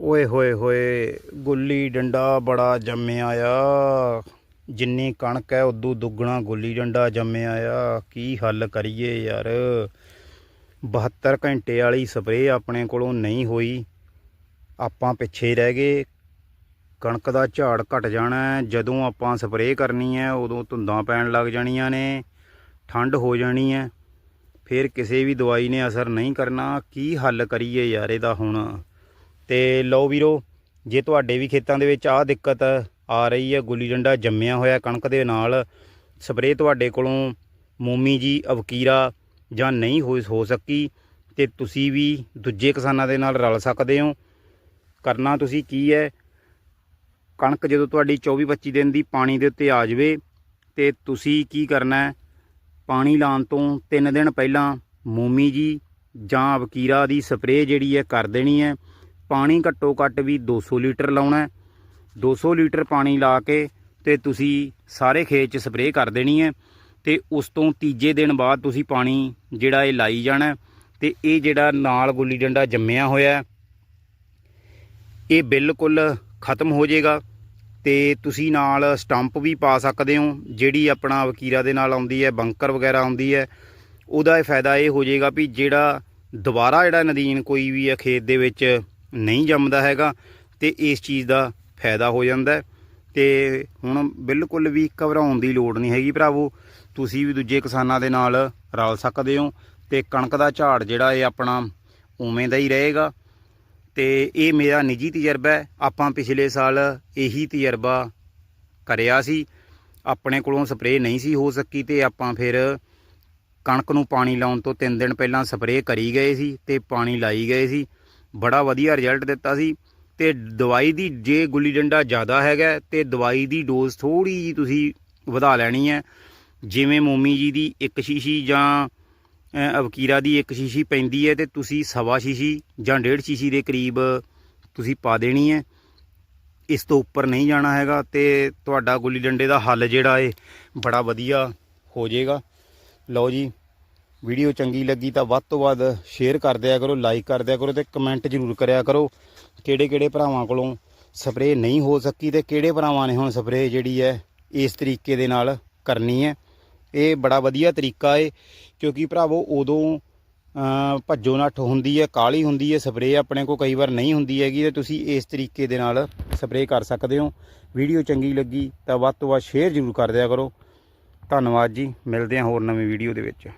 ਓਏ ਹੋਏ ਹੋਏ, ਗੁੱਲੀ ਡੰਡਾ ਬੜਾ ਜੰਮਿਆ ਆ। ਜਿੰਨੀ ਕਣਕ ਹੈ ਉਦੋਂ ਦੁੱਗਣਾ ਗੁੱਲੀ ਡੰਡਾ ਜੰਮਿਆ ਆ। ਕੀ ਹੱਲ ਕਰੀਏ ਯਾਰ? 72 ਘੰਟੇ ਵਾਲੀ ਸਪਰੇਅ ਆਪਣੇ ਕੋਲੋਂ ਨਹੀਂ ਹੋਈ। ਆਪਾਂ ਪਿੱਛੇ ਰਹਿ ਗਏ। ਕਣਕ ਦਾ ਝਾੜ ਘਟ ਜਾਣਾ ਜਦੋਂ ਆਪਾਂ ਸਪਰੇਅ ਕਰਨੀ ਹੈ ਉਦੋਂ ਧੁੰਦਾਂ ਪੈਣ ਲੱਗ ਜਾਣੀਆਂ ਨੇ। ਠੰਡ ਹੋ ਜਾਣੀ ਹੈ ਫਿਰ ਕਿਸੇ ਵੀ ਦਵਾਈ ਨੇ ਅਸਰ ਨਹੀਂ ਕਰਨਾ। ਕੀ ਹੱਲ ਕਰੀਏ ਯਾਰ ਇਹਦਾ ਹੁਣ? ਤੇ ਲਓ ਵੀਰੋ, ਜੇ ਤੁਹਾਡੇ ਵੀ ਖੇਤਾਂ ਦੇ ਵਿੱਚ ਆਹ ਦਿੱਕਤ ਆ ਰਹੀ ਹੈ, ਗੁੱਲੀ ਡੰਡਾ ਜੰਮਿਆ ਹੋਇਆ ਕਣਕ ਦੇ ਨਾਲ, ਸਪਰੇਅ ਤੁਹਾਡੇ ਕੋਲੋਂ ਮੋਮੀ ਜੀ, ਅਵਕੀਰਾ ਜਾਂ ਨਹੀਂ ਹੋ ਹੋ ਸਕੀ, ਤੇ ਤੁਸੀਂ ਵੀ ਦੂਜੇ ਕਿਸਾਨਾਂ ਦੇ ਨਾਲ ਰਲ ਸਕਦੇ ਹੋ। ਕਰਨਾ ਤੁਸੀਂ ਕੀ ਹੈ, ਕਣਕ ਜਦੋਂ ਤੁਹਾਡੀ 24 25 ਦਿਨ ਦੀ ਪਾਣੀ ਦੇ ਉੱਤੇ ਆ ਜਾਵੇ, ਤੇ ਤੁਸੀਂ ਕੀ ਕਰਨਾ ਹੈ, ਪਾਣੀ ਲਾਉਣ ਤੋਂ 3 ਦਿਨ ਪਹਿਲਾਂ ਮੋਮੀ ਜੀ ਜਾਂ ਵਕੀਰਾ ਦੀ ਸਪਰੇਅ ਜਿਹੜੀ ਹੈ ਕਰ ਦੇਣੀ ਹੈ। ਪਾਣੀ ਘੱਟੋ ਘੱਟ ਵੀ 200 ਲੀਟਰ ਲਾਉਣਾ ਹੈ। 200 ਲੀਟਰ ਪਾਣੀ ਲਾ ਕੇ ਤੇ ਤੁਸੀਂ ਸਾਰੇ ਖੇਤ 'ਚ ਸਪਰੇਅ ਕਰ ਦੇਣੀ ਹੈ ਤੇ ਉਸ ਤੋਂ ਤੀਜੇ ਦਿਨ ਬਾਅਦ ਤੁਸੀਂ ਪਾਣੀ ਜਿਹੜਾ ਇਹ ਲਾਈ ਜਾਣਾ ਹੈ ਤੇ ਇਹ ਜਿਹੜਾ ਨਾਲ ਗੁੱਲੀ ਡੰਡਾ ਜੰਮਿਆ ਹੋਇਆ ਇਹ ਬਿਲਕੁਲ ਖਤਮ ਹੋ ਜਾਏਗਾ ਤੇ ਤੁਸੀਂ ਨਾਲ ਸਟੰਪ ਵੀ ਪਾ ਸਕਦੇ ਹੋ, ਜਿਹੜੀ ਆਪਣਾ ਵਕੀਰਾ ਦੇ ਨਾਲ ਆਉਂਦੀ ਹੈ, ਬੰਕਰ ਵਗੈਰਾ ਆਉਂਦੀ ਹੈ, ਉਹਦਾ ਇਹ ਫਾਇਦਾ ਇਹ ਹੋ ਜਾਏਗਾ ਵੀ ਜਿਹੜਾ ਦੁਬਾਰਾ ਜਿਹੜਾ ਨਦੀਨ ਕੋਈ ਵੀ ਹੈ ਖੇਤ ਦੇ ਵਿੱਚ ਨਹੀਂ ਜੰਮਦਾ ਹੈਗਾ ਤੇ ਇਸ ਚੀਜ਼ ਦਾ ਫਾਇਦਾ ਹੋ ਜਾਂਦਾ ਹੈ। ਤੇ ਹੁਣ ਬਿਲਕੁਲ ਵੀ ਘਬਰਾਉਣ ਦੀ ਲੋੜ ਨਹੀਂ ਹੈਗੀ ਭਰਾਵੋ। ਤੁਸੀਂ ਵੀ ਦੂਜੇ ਕਿਸਾਨਾਂ ਦੇ ਨਾਲ ਰਲ ਸਕਦੇ ਹੋ ਤੇ ਕਣਕ ਦਾ ਝਾੜ ਜਿਹੜਾ ਇਹ ਆਪਣਾ ਉਵੇਂ ਦਾ ਹੀ ਰਹੇਗਾ। ਤੇ ਇਹ ਮੇਰਾ ਨਿੱਜੀ ਤਜਰਬਾ ਹੈ। ਆਪਾਂ ਪਿਛਲੇ ਸਾਲ ਇਹੀ ਤਜਰਬਾ ਕਰਿਆ ਸੀ। ਆਪਣੇ ਕੋਲੋਂ ਸਪਰੇਅ ਨਹੀਂ ਸੀ ਹੋ ਸਕੀ ਤੇ ਆਪਾਂ ਫਿਰ ਕਣਕ ਨੂੰ ਪਾਣੀ ਲਾਉਣ ਤੋਂ 3 ਦਿਨ ਪਹਿਲਾਂ ਸਪਰੇਅ ਕਰੀ ਗਏ ਸੀ ਤੇ ਪਾਣੀ ਲਾਈ ਗਏ ਸੀ। ਬੜਾ ਵਧੀਆ ਰਿਜ਼ਲਟ ਦਿੱਤਾ ਸੀ ਤੇ ਦਵਾਈ ਦੀ ਜੇ ਗੁੱਲੀ ਡੰਡਾ ਜ਼ਿਆਦਾ ਹੈਗਾ ਤੇ ਦਵਾਈ ਦੀ ਡੋਜ਼ ਥੋੜੀ ਜੀ ਤੁਸੀਂ ਵਧਾ ਲੈਣੀ ਹੈ। ਜਿਵੇਂ ਮੋਮੀ ਜੀ ਦੀ ਇੱਕ ਸ਼ੀਸ਼ੀ ਜਾਂ ਅਵਕੀਰਾ ਦੀ ਇੱਕ ਸ਼ੀਸ਼ੀ ਪੈਂਦੀ ਹੈ ਤੇ ਤੁਸੀਂ ਸਵਾ ਸ਼ੀਸ਼ੀ ਜਾਂ ਡੇਢ ਸ਼ੀਸ਼ੀ ਦੇ ਕਰੀਬ ਤੁਸੀਂ ਪਾ ਦੇਣੀ ਹੈ। ਇਸ ਤੋਂ ਉੱਪਰ ਨਹੀਂ ਜਾਣਾ ਹੈਗਾ ਤੇ ਤੁਹਾਡਾ ਗੁੱਲੀ ਡੰਡੇ ਦਾ ਹੱਲ ਜਿਹੜਾ ਏ ਬੜਾ ਵਧੀਆ ਹੋ ਜਾਏਗਾ। ਲਓ ਜੀ ਵੀਡੀਓ ਚੰਗੀ ਲੱਗੀ ਤਾਂ ਵੱਧ ਤੋਂ ਵੱਧ ਸ਼ੇਅਰ ਕਰ ਦਿਆ ਕਰੋ ਲਾਈਕ ਕਰ ਦਿਆ ਕਰੋ ਤੇ ਕਮੈਂਟ ਜ਼ਰੂਰ ਕਰਿਆ ਕਰੋ। ਕਿਹੜੇ ਕਿਹੜੇ ਭਰਾਵਾਂ ਕੋਲੋਂ ਸਪਰੇਅ ਨਹੀਂ ਹੋ ਸਕੀ ਤੇ ਕਿਹੜੇ ਭਰਾਵਾਂ ਨੇ ਹੁਣ ਸਪਰੇਅ ਜਿਹੜੀ ਹੈ ਇਸ ਤਰੀਕੇ ਦੇ ਨਾਲ ਕਰਨੀ ਹੈ। ਇਹ ਬੜਾ ਵਧੀਆ ਤਰੀਕਾ ਏ, ਕਿਉਂਕਿ ਭਰਾਵੋ ਉਦੋਂ ਭੱਜੋ ਨੱਠ ਹੁੰਦੀ ਹੈ ਕਾਲੀ ਹੁੰਦੀ ਹੈ ਸਪਰੇਅ ਆਪਣੇ ਕੋ ਕਈ ਵਾਰ ਨਹੀਂ ਹੁੰਦੀ ਹੈਗੀ ਤੇ ਤੁਸੀਂ ਇਸ ਤਰੀਕੇ ਦੇ ਨਾਲ ਸਪਰੇਅ ਕਰ ਸਕਦੇ ਹੋ। ਵੀਡੀਓ ਚੰਗੀ ਲੱਗੀ ਤਾਂ ਵੱਧ ਤੋਂ ਵੱਧ ਸ਼ੇਅਰ ਜ਼ਰੂਰ ਕਰ ਦਿਆ ਕਰੋ। ਧੰਨਵਾਦ ਜੀ, ਮਿਲਦੇ ਹਾਂ ਹੋਰ ਨਵੀਂ ਵੀਡੀਓ ਦੇ ਵਿੱਚ।